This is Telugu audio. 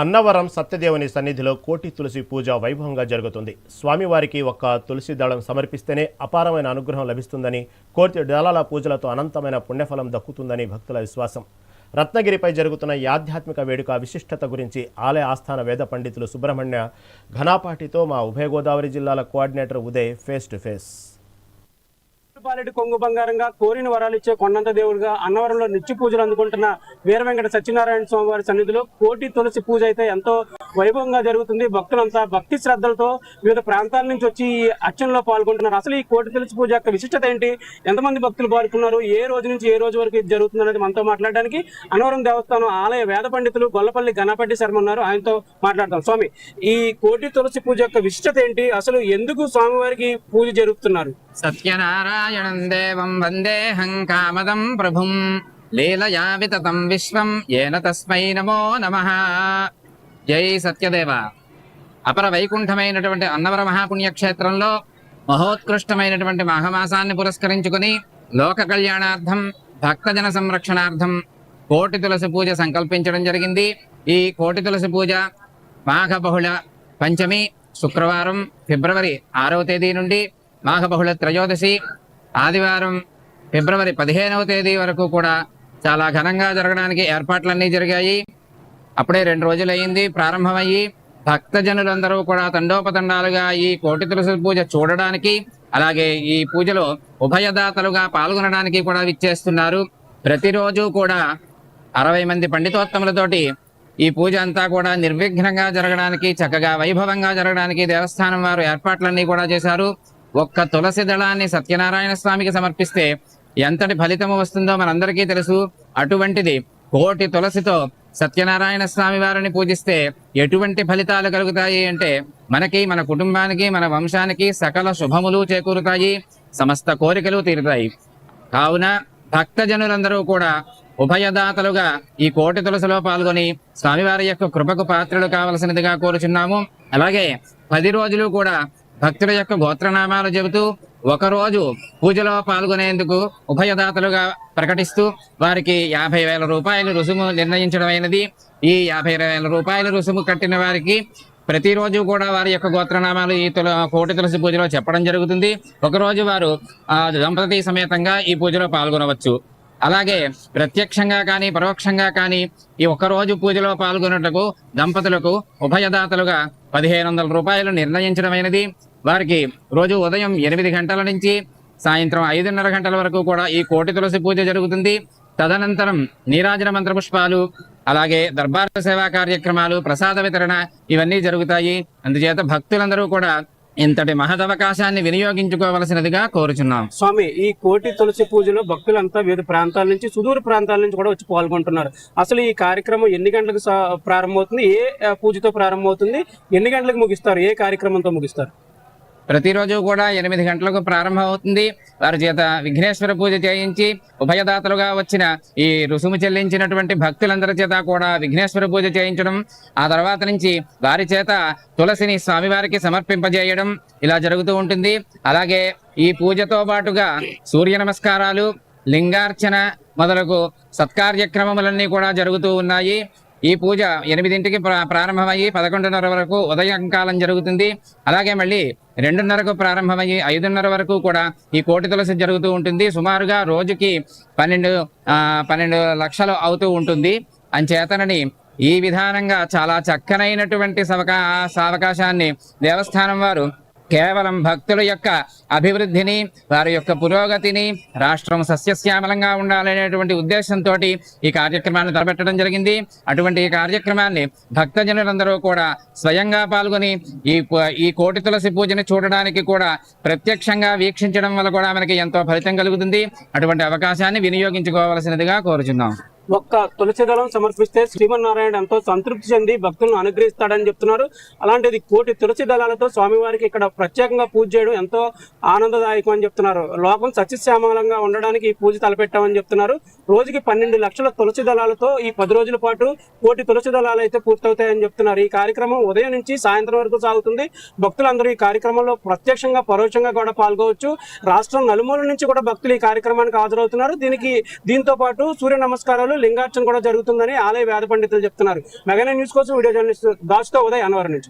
అన్నవరం సత్యదేవుని సన్నిధిలో కోటి తులసి పూజ వైభవంగా జరుగుతుంది. స్వామివారికి ఒక్క తులసి దళం సమర్పిస్తేనే అపారమైన అనుగ్రహం లభిస్తుందని కోటి దళాల పూజలతో అనంతమైన పుణ్యఫలం దక్కుతుందని భక్తుల విశ్వాసం. రత్నగిరిపై జరుగుతున్న ఈ ఆధ్యాత్మిక వేడుక విశిష్టత గురించి ఆలయ ఆస్థాన వేద పండితులు సుబ్రహ్మణ్య ఘనాపాటితో మా ఉభయ గోదావరి జిల్లాల coordinator Uday face to face. Paleti కొంగు బంగారంగా కోరిన వరాలు ఇచ్చే కొండంత దేవుడిగా అన్నవరంలో నిత్య పూజలు అందుకుంటున్న వీర వెంకట సత్యనారాయణ స్వామి వారి సన్నిధిలో కోటి తులసి పూజ అయితే ఎంతో వైభవంగా జరుగుతుంది. భక్తులంతా భక్తి శ్రద్ధలతో వివిధ ప్రాంతాల నుంచి వచ్చి ఈ అర్చనలో పాల్గొంటున్నారు. అసలు ఈ కోటి తులసి పూజ యొక్క విశిష్టత ఏంటి? ఎంతమంది భక్తులు పాల్గొన్నారు? ఏ రోజు నుంచి ఏ రోజు వరకు ఇది జరుగుతుంది అనేది మనతో మాట్లాడడానికి అన్నవరం దేవస్థానం ఆలయ వేద పండితులు గొల్లపల్లి గణపతి శర్మ ఉన్నారు. ఆయనతో మాట్లాడతాం స్వామి ఈ కోటి తులసి పూజ యొక్క విశిష్టత ఏంటి? అసలు ఎందుకు స్వామివారికి పూజ జరుపుతున్నారు? సత్యనారాయణం దేవం వందేహం కామదం ప్రభుం. లీలయా వితతం విశ్వం. ఏన తస్మై నమో నమ. జై సత్యదేవ. అపర వైకుంఠమైనటువంటి అన్నవర మహాపుణ్యక్షేత్రంలో మహోత్కృష్టమైనటువంటి మాఘమాసాన్ని పురస్కరించుకుని లోక కళ్యాణార్థం భక్తజన సంరక్షణార్థం కోటి తులసి పూజ సంకల్పించడం జరిగింది. ఈ కోటి తులసి పూజ మాఘ బహుళ పంచమి శుక్రవారం ఫిబ్రవరి ఆరవ తేదీ నుండి మాఘ బహుళ త్రయోదశి ఆదివారం ఫిబ్రవరి పదిహేనవ తేదీ వరకు కూడా చాలా ఘనంగా జరగడానికి ఏర్పాట్లన్నీ జరిగాయి. అప్పుడే రెండు రోజులు అయింది ప్రారంభమయ్యి భక్తజనులందరూ కూడా తండోపతండాలుగా ఈ కోటి తులసి పూజ చూడడానికి అలాగే ఈ పూజలో ఉభయదాతలుగా పాల్గొనడానికి కూడా విచ్చేస్తున్నారు. ప్రతిరోజు కూడా అరవై మంది పండితోత్తములతోటి ఈ పూజ అంతా కూడా నిర్విఘ్నంగా జరగడానికి చక్కగా వైభవంగా జరగడానికి దేవస్థానం వారు ఏర్పాట్లన్నీ కూడా చేశారు. ఒక్క తులసి దళాన్ని సత్యనారాయణ స్వామికి సమర్పిస్తే ఎంతటి ఫలితము వస్తుందో మనందరికీ తెలుసు. అటువంటిది కోటి తులసితో సత్యనారాయణ స్వామి వారిని పూజిస్తే ఎటువంటి ఫలితాలు కలుగుతాయి అంటే మనకి మన కుటుంబానికి మన వంశానికి సకల శుభములు చేకూరుతాయి సమస్త కోరికలు తీరుతాయి. కావున భక్తజనులందరూ కూడా ఉభయదాతలుగా ఈ కోటి తులసిలో పాల్గొని స్వామివారి యొక్క కృపకు పాత్రలు కావలసినదిగా కోరుచున్నాము. అలాగే పది రోజులు కూడా భక్తుల యొక్క గోత్రనామాలు చెబుతూ ఒకరోజు పూజలో పాల్గొనేందుకు ఉభయదాతలుగా ప్రకటిస్తూ వారికి యాభై వేల రూపాయలు రుసుము నిర్ణయించడమైనది ఈ యాభై వేల రూపాయల రుసుము కట్టిన వారికి ప్రతిరోజు కూడా వారి యొక్క గోత్రనామాలు ఈ తుల కోటి తులసి పూజలో చెప్పడం జరుగుతుంది. ఒకరోజు వారు ఆ దంపతి సమేతంగా ఈ పూజలో పాల్గొనవచ్చు. అలాగే ప్రత్యక్షంగా కానీ పరోక్షంగా కానీ ఈ ఒక్కరోజు పూజలో పాల్గొనుటకు దంపతులకు ఉభయదాతలుగా పదిహేను వందల రూపాయలు నిర్ణయించడమైనది వారికి రోజు ఉదయం ఎనిమిది గంటల నుంచి సాయంత్రం ఐదున్నర గంటల వరకు కూడా ఈ కోటి తులసి పూజ జరుగుతుంది. తదనంతరం నీరాజన మంత్ర పుష్పాలు అలాగే దర్బార్ సేవా కార్యక్రమాలు ప్రసాద వితరణ ఇవన్నీ జరుగుతాయి. అందుచేత భక్తులందరూ కూడా ఇంతటి మహదవకాశాన్ని వినియోగించుకోవలసినదిగా కోరుచున్నాం. స్వామి ఈ కోటి తులసి పూజలో భక్తులంతా వివిధ ప్రాంతాల నుంచి సుదూర ప్రాంతాల నుంచి కూడా వచ్చి పాల్గొంటున్నారు. అసలు ఈ కార్యక్రమం ఎన్ని గంటలకు ప్రారంభమవుతుంది? ఏ పూజతో ప్రారంభమవుతుంది? ఎన్ని గంటలకు ముగిస్తారు? ఏ కార్యక్రమంతో ముగిస్తారు? ప్రతిరోజు కూడా ఎనిమిది గంటలకు ప్రారంభమవుతుంది. వారి చేత విఘ్నేశ్వర పూజ చేయించి ఉభయదాతలుగా వచ్చిన ఈ రుసుము చెల్లించినటువంటి భక్తులందరి చేత కూడా విఘ్నేశ్వర పూజ చేయించడం ఆ తర్వాత నుంచి వారి చేత తులసిని స్వామివారికి సమర్పింపజేయడం ఇలా జరుగుతూ ఉంటుంది. అలాగే ఈ పూజతో పాటుగా సూర్య నమస్కారాలు లింగార్చన మొదలగు సత్కార్యక్రమములన్నీ కూడా జరుగుతూ ఉన్నాయి. ఈ పూజ ఎనిమిదింటికి ప్రారంభమయ్యి పదకొండున్నర వరకు ఉదయం కాలం జరుగుతుంది. అలాగే మళ్ళీ రెండున్నరకు ప్రారంభమయ్యి ఐదున్నర వరకు కూడా ఈ కోటి తులసి జరుగుతూ ఉంటుంది. సుమారుగా రోజుకి పన్నెండు పన్నెండు లక్షలు అవుతూ ఉంటుంది. అంచేతనని ఈ విధానంగా చాలా చక్కనైనటువంటి సవకా సావకాశాన్ని దేవస్థానం వారు కేవలం భక్తుల యొక్క అభివృద్ధిని వారి యొక్క పురోగతిని రాష్ట్రం సస్యశ్యామలంగా ఉండాలనేటువంటి ఉద్దేశంతో ఈ కార్యక్రమాన్ని తలపెట్టడం జరిగింది. అటువంటి ఈ కార్యక్రమాన్ని భక్తజనులందరూ కూడా స్వయంగా పాల్గొని ఈ ఈ కోటి తులసి పూజని చూడడానికి కూడా ప్రత్యక్షంగా వీక్షించడం వల్ల కూడా మనకి ఎంతో ఫలితం కలుగుతుంది. అటువంటి అవకాశాన్ని వినియోగించుకోవాల్సినదిగా కోరుచున్నాం. ఒక్క తులసి దళం సమర్పిస్తే శ్రీమన్నారాయణ ఎంతో సంతృప్తి చెంది భక్తులను అనుగ్రహిస్తాడని చెప్తున్నారు. అలాంటిది కోటి తులసి దళాలతో స్వామివారికి ఇక్కడ ప్రత్యేకంగా పూజ చేయడం ఎంతో ఆనందదాయకం అని చెప్తున్నారు. లోకం సత్యశ్యామలంగా ఉండడానికి ఈ పూజ తలపెట్టామని చెప్తున్నారు. రోజుకి పన్నెండు లక్షల తులసి దళాలతో ఈ పది రోజుల పాటు కోటి తులసి దళాలు అయితే పూర్తవుతాయని చెప్తున్నారు. ఈ కార్యక్రమం ఉదయం నుంచి సాయంత్రం వరకు సాగుతుంది. భక్తులందరూ ఈ కార్యక్రమంలో ప్రత్యక్షంగా పరోక్షంగా కూడా పాల్గొవచ్చు. రాష్ట్రం నలుమూల నుంచి కూడా భక్తులు ఈ కార్యక్రమానికి హాజరవుతున్నారు. దీనికి దీంతో పాటు సూర్య నమస్కారాలు పూజలు లింగార్చన కూడా జరుగుతుందని ఆలయ వేద పండితులు చెప్తున్నారు. మెగానే న్యూస్ కోసం వీడియో జర్నలిస్ట్ దాచుతో ఉదయ్ అన్నవరం నుంచి.